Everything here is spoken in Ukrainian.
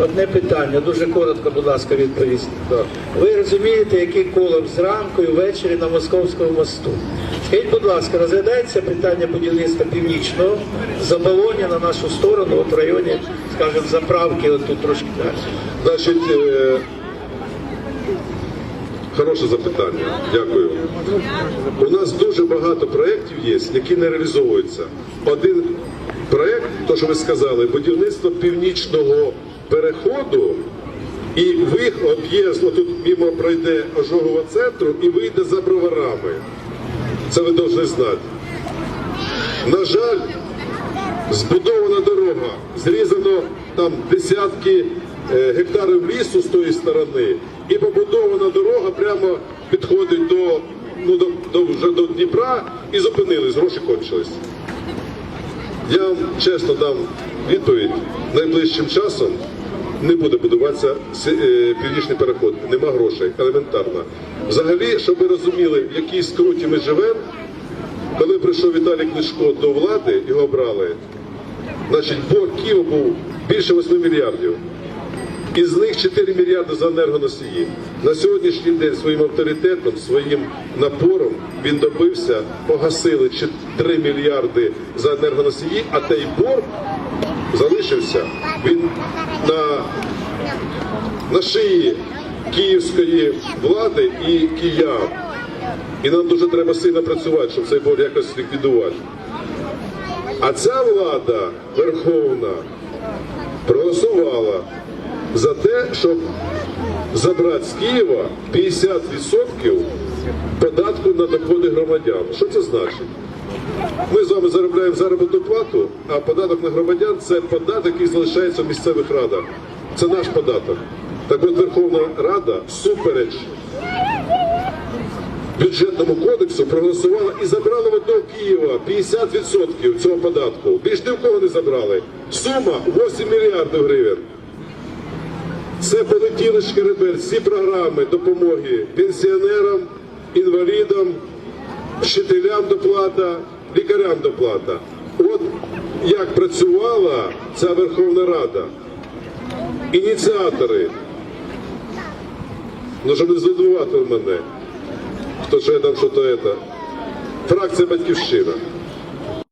Одне питання, дуже коротко, будь ласка, відповісти. Ви розумієте, який колом зранку і ввечері на Московському мосту? Скажіть, будь ласка, розглядається питання будівництва північного заболоння на нашу сторону, от в районі, скажімо, заправки, от тут трошки далі. Е, хороше запитання. Дякую. У нас дуже багато проєктів є, які не реалізовуються. Один проєкт, то що ви сказали, будівництво північного переходу. І вих об'їзд, тут мимо пройде ожогового центру і вийде за броварами. Це ви повинні знати. На жаль, збудована дорога, зрізано там десятки е, гектарів лісу з тої сторони, і побудована дорога прямо підходить до, ну, до, до, вже до Дніпра і зупинились, гроші кончились. Я вам чесно дам відповідь, найближчим часом не буде будуватися е, північний переход, нема грошей, елементарно. Взагалі, щоб ви розуміли, в якій скруті ми живемо, коли прийшов Віталій Кличко до влади, його обрали, значить, борг Києва був більше 8 мільярдів. Із них 4 мільярди за енергоносії. На сьогоднішній день своїм авторитетом, своїм напором він добився, погасили 3 мільярди за енергоносії, а той борг залишився. Він на, на шиї київської влади і киян. І нам дуже треба сильно працювати, щоб цей борг якось ліквідувати. А ця влада верховна проголосувала за те, щоб забрати з Києва 50% податку на доходи громадян. Що це значить? Ми з вами заробляємо заробітну плату, а податок на громадян це податок, який залишається в місцевих радах. Це наш податок. Так от Верховна Рада супереч бюджетному кодексу проголосувала і забрала в одного Києва 50% цього податку. Більш ні в кого не забрали. Сума 8 мільярдів гривень. Це полетіли шкеребель, всі програми допомоги пенсіонерам, інвалідам, вчителям доплата, лікарям доплата. От як працювала ця Верховна Рада. Ініціатори. Ну, щоб не звинуватили мене, хто що я там що то. Фракція Батьківщина.